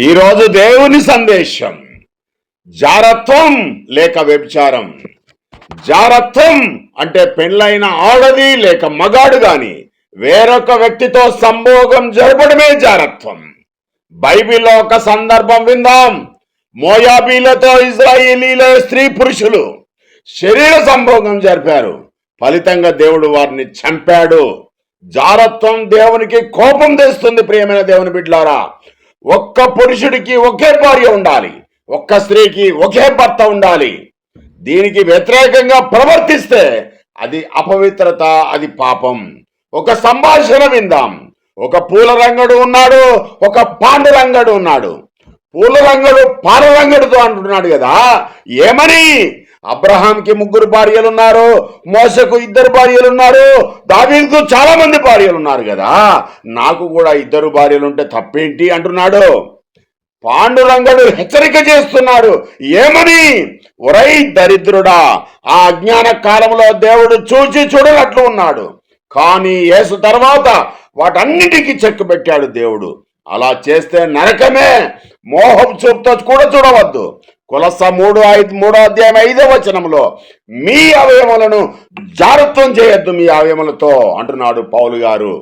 ఈరోజు దేవుని సందేశం. జారత్వం లేక వ్యభిచారం. జారత్వం అంటే పెళ్ళైన ఆడది లేక మగాడు గాని వేరొక వ్యక్తితో సంభోగం జరపడమే జారత్వం. బైబిల్లో ఒక సందర్భం విందాం. మోయాబీలతో ఇజ్రాయేలీల స్త్రీ పురుషులు శరీర సంభోగం జరిపారు. ఫలితంగా దేవుడు వారిని చంపాడు. జారత్వం దేవునికి కోపం తెస్తుంది ప్రియమైన దేవుని బిడ్లారా ఒక్క పురుషుడికి ఒకే భార్య ఉండాలి. ఒక్క స్త్రీకి ఒకే భర్త ఉండాలి. దీనికి వ్యతిరేకంగా ప్రవర్తిస్తే అది అపవిత్రత అది పాపం. ఒక సంభాషణ విందాం. ఒక పూల రంగడు ఉన్నాడు ఒక పాండు రంగడు ఉన్నాడు. పూల రంగడు పాల రంగడుతో అంటున్నాడు కదా. ఏమని? అబ్రహాంకి ముగ్గురు భార్యలు ఉన్నారు మోసకు ఇద్దరు భార్యలు ఉన్నారు దావీదుకు చాలా మంది భార్యలు ఉన్నారు కదా. నాకు కూడా ఇద్దరు భార్యలు ఉంటే తప్పేంటి అంటున్నాడు. పాండురంగడు హెచ్చరిక చేస్తున్నాడు ఏమని? ఒరై దరిద్రుడా ఆ అజ్ఞాన కాలంలో దేవుడు చూచి చూడనట్లు ఉన్నాడు. కానీ యేసు తర్వాత వాటన్నిటికీ చెక్కు పెట్టాడు దేవుడు. అలా చేస్తే నరకమే. మోహం చూపుతో కూడా చూడవద్దు. కొలస మూడు ఐదు మూడో అధ్యాయం ఐదో వచనంలో మీ అవయములను జాగ్రత్తం చేయొద్దు మీ అవయములతో అంటున్నాడు పౌలు గారు.